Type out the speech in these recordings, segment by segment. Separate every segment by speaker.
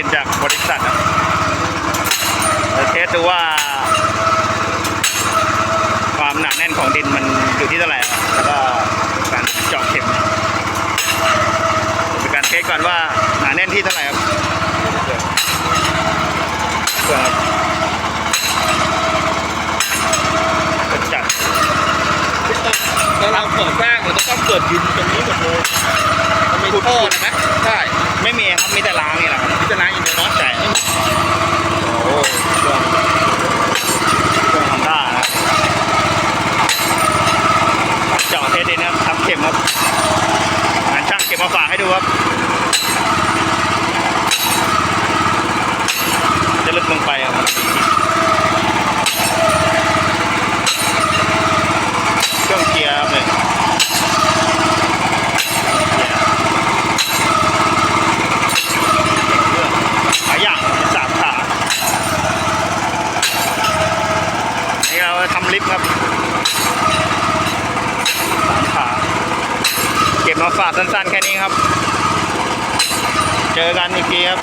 Speaker 1: ินจากบริษัทนะเดี๋ยวเทสดูว่า ความหนาแน่นของดินมันอยู่ที่เท่าไหร่ครับแล้วก็การเจาะเข็มเป็นการเทสก่อนว่าหนาแน่นที่เท่าไหร่ครับจัด
Speaker 2: ตอนเราก่อสร้างเราต้องเปิดดินตรงนี้หมดเลยมันมีท่อนะไหมใช่
Speaker 1: ไม่มีครับมีแต่ล้างนี่แหละครับ
Speaker 2: พิจารณาอย่างเดียวเนาะ
Speaker 1: ใช่โอ้เครื่องเครื่องทำท่านะเจาะเทสดินนะครับทำเข็มครับงานช่างเก็บมาฝากให้ดู ครับจะลึกลงไปครับเครื่องเกียร์ครับเนี่ยเกียร์เครื่องหลายอย่างสามขานี่เราทำลิฟต์ครับสามขาเก็บมาฝากสั้นๆแค่นี้ครับ เจอกันอีกทีครับ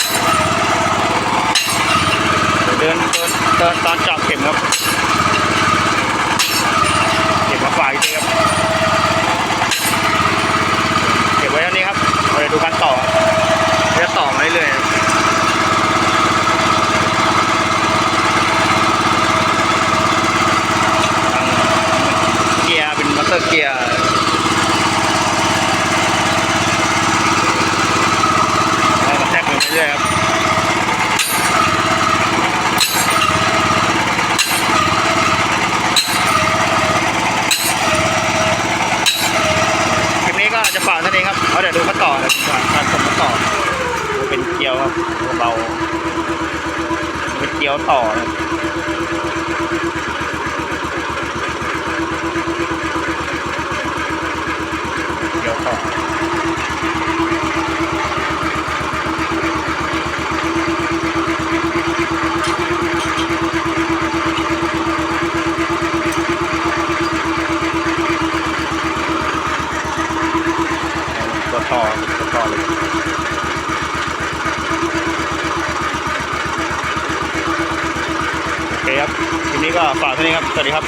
Speaker 1: เดินเดินเดินตอนเจาะเข็มครับเก็บมาฝากอีกทีครับ เก็บไว้เท่านี้ครับเราจะดูกันต่อครับจะต่อมาเรื่อยๆครับเกียร์เป็นมอเตอร์เกียร์เรามาแทรกไปเรื่อยๆครับ คลิปนี้ก็จะฝาก เท่าเอาเดี๋ยวดูกันต่อนะการชมกันต่อเป็นเกียวครับเบาเป็นเกียวต่อนะ ต่อต่อเลยโอเคครับทีนี้ก็ฝากเท่านี้ครับ สวัสดีครับ